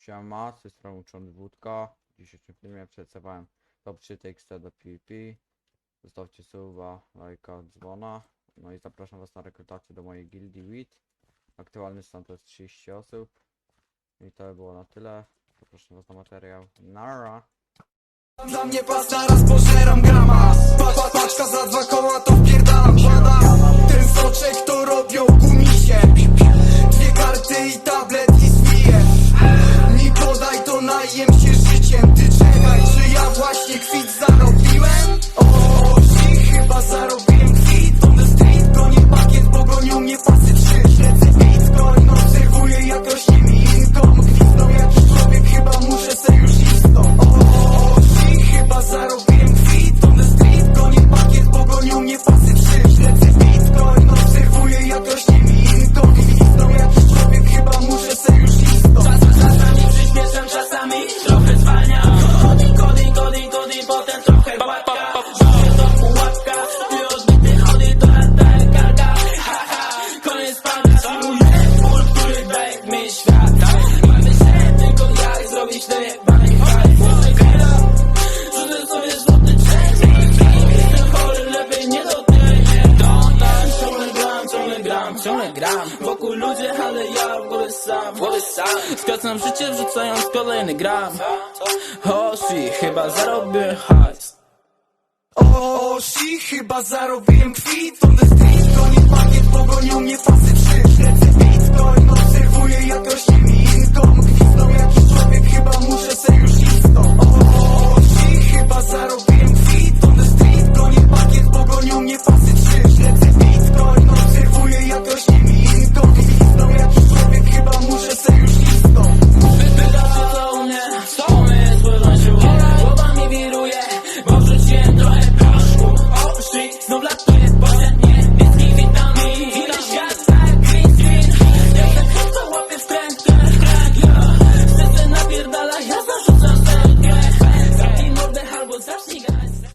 Siema, z tej strony uczony Wódka. W dzisiejszym filmie przedstawiałem top 3 TXT do PvP. Zostawcie suba, lajka, dzwona. No i zapraszam was na rekrutację do mojej gildii WIT. Aktualny stan to jest 30 osób. I to by było na tyle. Zapraszam was na materiał. Nara! Mnie pasta raz pożeram grama pa, pa, Paczka za dwa podaj to ciągle gram, Wokół ludzie, ale ja w głowie sam, w głowie sam. Skracam życie wrzucając kolejny gram. O, shit, chyba zarobię hajs. O, si, chyba zarobiłem kwit. On the street, gonię pakiet, pogonił mnie pasy